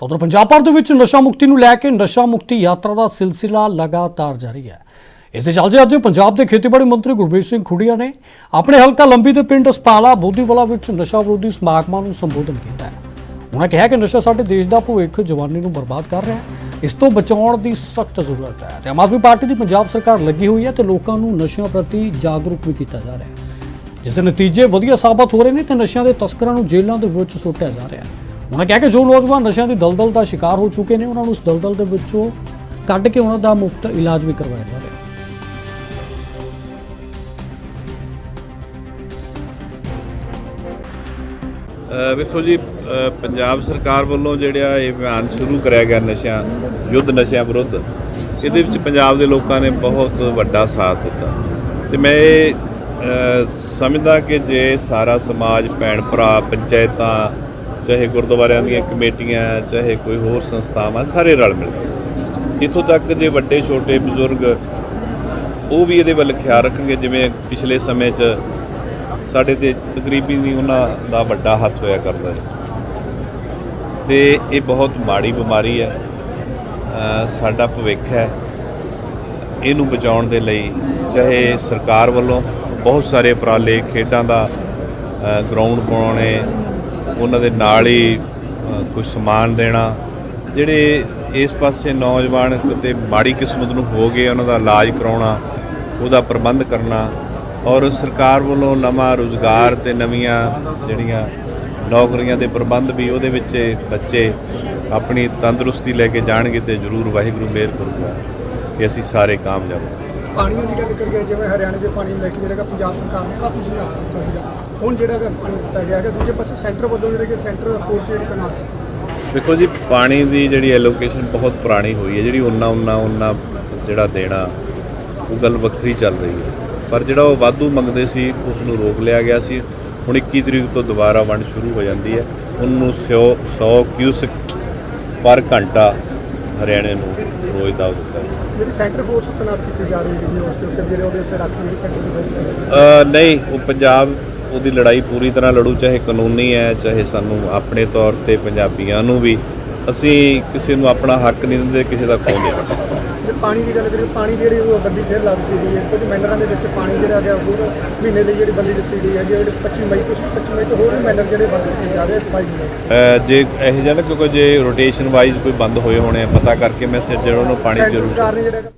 ਤਾਂ ਉਧਰ ਪੰਜਾਬ ਭਰ ਦੇ ਵਿੱਚ ਨਸ਼ਾ ਮੁਕਤੀ ਨੂੰ ਲੈ ਕੇ ਨਸ਼ਾ ਮੁਕਤੀ ਯਾਤਰਾ ਦਾ ਸਿਲਸਿਲਾ ਲਗਾਤਾਰ ਜਾਰੀ ਹੈ। ਇਸ ਦੇ ਚੱਲਦੇ ਅੱਜ ਪੰਜਾਬ ਦੇ ਖੇਤੀਬਾੜੀ ਮੰਤਰੀ ਗੁਰਬੀਰ ਸਿੰਘ ਖੁੱਡੀਆ ਨੇ ਆਪਣੇ ਹਲਕਾ ਲੰਬੀ ਦੇ ਪਿੰਡ ਸਪਾਲਾ ਬੋਧੀਵਾਲਾ ਵਿੱਚ ਨਸ਼ਾ ਵਿਰੋਧੀ ਸਮਾਗਮਾਂ ਨੂੰ ਸੰਬੋਧਨ ਕੀਤਾ ਹੈ। ਉਹਨਾਂ ਕਿਹਾ ਕਿ ਨਸ਼ਾ ਸਾਡੇ ਦੇਸ਼ ਦਾ ਭਵਿੱਖ ਜਵਾਨੀ ਨੂੰ ਬਰਬਾਦ ਕਰ ਰਿਹਾ ਹੈ। ਇਸ ਤੋਂ ਬਚਾਉਣ ਦੀ ਸਖਤ ਜ਼ਰੂਰਤ ਹੈ। ਤੇ ਆਮ ਆਦਮੀ ਪਾਰਟੀ ਦੀ ਪੰਜਾਬ ਸਰਕਾਰ ਲੱਗੀ ਹੋਈ ਹੈ ਤੇ ਲੋਕਾਂ ਨੂੰ ਨਸ਼ਿਆਂ ਪ੍ਰਤੀ ਜਾਗਰੂਕ ਵੀ ਕੀਤਾ ਜਾ ਰਿਹਾ ਹੈ। ਜਿਸ ਦੇ ਨਤੀਜੇ ਵਧੀਆ ਸਾਬਤ ਹੋ ਰਹੇ ਨੇ ਤੇ ਨਸ਼ਿਆਂ ਦੇ ਤਸਕਰਾਂ ਨੂੰ ਜੇਲ੍ਹਾਂ ਦੇ ਵਿੱਚ ਸੁੱਟਿਆ ਜਾ ਰਿਹਾ ਹੈ। ਉਹਨਾਂ ਕਿਹਾ ਕਿ ਜੋ ਨੌਜਵਾਨ ਨਸ਼ਿਆਂ ਦੀ ਦਲਦਲ ਦਾ ਸ਼ਿਕਾਰ ਹੋ ਚੁੱਕੇ ਨੇ, ਉਹਨਾਂ ਨੂੰ ਉਸ ਦਲਦਲ ਦੇ ਵਿੱਚੋਂ ਕੱਢ ਕੇ ਉਹਨਾਂ ਦਾ ਮੁਫਤ ਇਲਾਜ ਵੀ ਕਰਵਾਇਆ ਜਾ ਰਿਹਾ ਵੇਖੋ ਜੀ ਪੰਜਾਬ ਸਰਕਾਰ ਵੱਲੋਂ ਜਿਹੜਾ ਇਹ ਅਭਿਆਨ ਸ਼ੁਰੂ ਕਰਿਆ ਗਿਆ ਨਸ਼ਿਆਂ, ਯੁੱਧ ਨਸ਼ਿਆਂ ਵਿਰੁੱਧ, ਇਹਦੇ ਵਿੱਚ ਪੰਜਾਬ ਦੇ ਲੋਕਾਂ ਨੇ ਬਹੁਤ ਵੱਡਾ ਸਾਥ ਦਿੱਤਾ। ਤੇ ਮੈਂ ਇਹ ਸਮਝਦਾ ਕਿ ਜੇ ਸਾਰਾ ਸਮਾਜ, ਭੈਣ ਭਰਾ, ਪੰਚਾਇਤਾਂ ਚਾਹੇ ਗੁਰਦੁਆਰਿਆਂ ਦੀਆਂ ਕਮੇਟੀਆਂ, ਚਾਹੇ ਕੋਈ ਹੋਰ ਸੰਸਥਾਵਾਂ, ਸਾਰੇ ਰਲ ਮਿਲ ਕੇ। ਇੱਥੋਂ ਤੱਕ ਜੇ ਵੱਡੇ, ਛੋਟੇ ਬਜ਼ੁਰਗ, ਉਹ ਵੀ ਇਹਦੇ ਵੱਲ ਖਿਆਲ ਰੱਖਣਗੇ, ਜਿਵੇਂ ਪਿਛਲੇ ਸਮੇਂ 'ਚ ਸਾਡੇ ਤੇ ਤਕਰੀਬੀ ਵੀ ਉਹਨਾਂ ਦਾ ਵੱਡਾ ਹੱਥ ਹੋਇਆ ਕਰਦਾ ਹੈ ਤੇ ਇਹ ਬਹੁਤ ਮਾੜੀ ਬਿਮਾਰੀ ਹੈ। ਸਾਡਾ ਭਵਿੱਖ ਹੈ। ਇਹਨੂੰ ਬਚਾਉਣ ਦੇ ਲਈ ਚਾਹੇ ਸਰਕਾਰ ਵੱਲੋਂ ਬਹੁਤ ਸਾਰੇ ਉਪਰਾਲੇ, ਖੇਡਾਂ ਦਾ ਗਰਾਊਂਡ ਬਣਾਉਣੇ ਉਹਨਾਂ ਦੇ ਨਾਲ ਹੀ ਅ, ਕੁਝ ਸਮਾਨ ਦੇਣਾ ਜਿਹੜੇ ਇਸ ਪਾਸੇ ਨੌਜਵਾਨ ਕਿਤੇ ਮਾੜੀ ਕਿਸਮਤ ਨੂੰ ਹੋ ਗਏ ਉਹਨਾਂ ਦਾ ਇਲਾਜ ਕਰਾਉਣਾ ਉਹਦਾ ਪ੍ਰਬੰਧ ਕਰਨਾ ਔਰ ਸਰਕਾਰ ਵੱਲੋਂ ਨਵਾਂ ਰੋਜ਼ਗਾਰ ਤੇ ਨਵੀਆਂ ਜਿਹੜੀਆਂ ਨੌਕਰੀਆਂ ਦੇ ਪ੍ਰਬੰਧ ਵੀ ਉਹਦੇ ਵਿੱਚ ਬੱਚੇ ਆਪਣੀ ਤੰਦਰੁਸਤੀ ਲੈ ਕੇ ਜਾਣਗੇ ਤੇ ਜ਼ਰੂਰ ਵਾਹਿਗੁਰੂ ਮਿਹਰ ਕਰੂਗਾ ਕਿ ਅਸੀਂ ਸਾਰੇ ਕਾਮਯਾਬ ਹੋਵਾਂਗੇ। ਪਾਣੀਆਂ ਦੀ ਗੱਲ ਕਰੀਏ, ਜਿਵੇਂ ਹਰਿਆਣੇ ਦੇ ਪਾਣੀ ਲੈ ਕੇ ਜਿਹੜਾ ਕਿ ਪੰਜਾਬ ਸਰਕਾਰ ਨੇ ਕਾਫੀ ਸੰਘਰਸ਼ ਕੀਤਾ ਸੀਗਾ। ਹੁਣ ਜਿਹੜਾ ਕਿ ਪਾਣੀ ਦਿੱਤਾ ਗਿਆ ਹੈ ਦੂਜੇ ਪਾਸੇ ਸੈਂਟਰ ਵੱਲੋਂ ਜਿਹੜੇ ਕਿ ਸੈਂਟਰ ਫੋਰਸ ਜਿਹੜੀ ਤੈਨਾਤ ਦੇਖੋ ਜੀ, ਪਾਣੀ ਦੀ ਜਿਹੜੀ ਐਲੋਕੇਸ਼ਨ ਬਹੁਤ ਪੁਰਾਣੀ ਹੋਈ ਹੈ, ਜਿਹੜੀ ਉਨਾ ਉਨਾ ਉਨਾ ਜਿਹੜਾ ਦੇਣਾ, ਉਹ ਗੱਲ ਵੱਖਰੀ ਚੱਲ ਰਹੀ ਹੈ। ਪਰ ਜਿਹੜਾ ਉਹ ਵਾਧੂ ਮੰਗਦੇ ਸੀ ਉਸ ਨੂੰ ਰੋਕ ਲਿਆ ਗਿਆ ਸੀ। ਹੁਣ 21 ਤਰੀਕ ਤੋਂ ਦੁਬਾਰਾ ਵੰਡ ਸ਼ੁਰੂ ਹੋ ਜਾਂਦੀ ਹੈ। ਉਹਨੂੰ 100 100 ਕਿਊਸਿਕ ਪਰ ਘੰਟਾ ਹਰਿਆਣੇ ਨੂੰ ਰੋਜ਼ ਦਾ ਦਿੱਤਾ। ਜਿਹੜੀ ਸੈਂਟਰ ਫੋਰਸ ਤੈਨਾਤ ਕੀਤੀ ਜਾ ਰਹੀ ਹੈ ਉਸ ਉੱਤੇ ਜਿਹੜੇ ਉਹਦੇ ਉੱਤੇ ਰੱਖ ਜਿਹੜੀ ਸੈਂਟਰ ਨਹੀਂ ਉਹ ਪੰਜਾਬ ਉਹਦੀ ਲੜਾਈ ਪੂਰੀ ਤਰ੍ਹਾਂ ਲੜੂ ਚਾਹੇ ਕਾਨੂੰਨੀ ਹੈ ਚਾਹੇ ਸਾਨੂੰ ਆਪਣੇ ਤੌਰ ਤੇ ਪੰਜਾਬੀਆਂ ਨੂੰ ਵੀ। ਅਸੀਂ ਕਿਸੇ ਨੂੰ ਆਪਣਾ ਹੱਕ ਨਹੀਂ ਦਿੰਦੇ ਕਿਸੇ ਦਾ ਖੋਹ ਨਹੀਂ ਜੇ ਪਾਣੀ ਦੀ ਗੱਲ ਕਰੀਏ ਪਾਣੀ ਜਿਹੜੀ ਉਹ ਬੰਦੀ ਫੇਰ ਲਾ ਦਿੱਤੀ ਗਈ ਹੈ। ਕੁਝ ਮੈਨਰਾਂ ਦੇ ਵਿੱਚ ਪਾਣੀ ਜਿਹੜਾ ਗਿਆ ਹੋਰ ਮਹੀਨੇ ਦੀ ਜਿਹੜੀ ਬੰਦੀ ਦਿੱਤੀ ਗਈ ਹੈ। ਜਿਹੜੇ 25 ਮਈ ਤੋਂ 25 ਮਈ ਤੋਂ ਹੋਰ ਵੀ ਮੈਨਰ ਜਿਹੜੇ ਬੰਦ ਕੀਤੇ ਜਾ ਰਹੇ ਸਫ਼ਾਈ ਦੇ ਜੇ ਇਹ ਜਿਹਾ ਨਾ ਕਿਉਂਕਿ ਜੇ ਰੋਟੇਸ਼ਨ ਵਾਈਜ਼ ਕੋਈ ਬੰਦ ਹੋਏ ਹੋਣੇ ਪਤਾ ਕਰਕੇ ਮੈਂ ਜਿਹੜਾ ਉਹਨੂੰ ਪਾਣੀ ਜ਼ਰੂਰ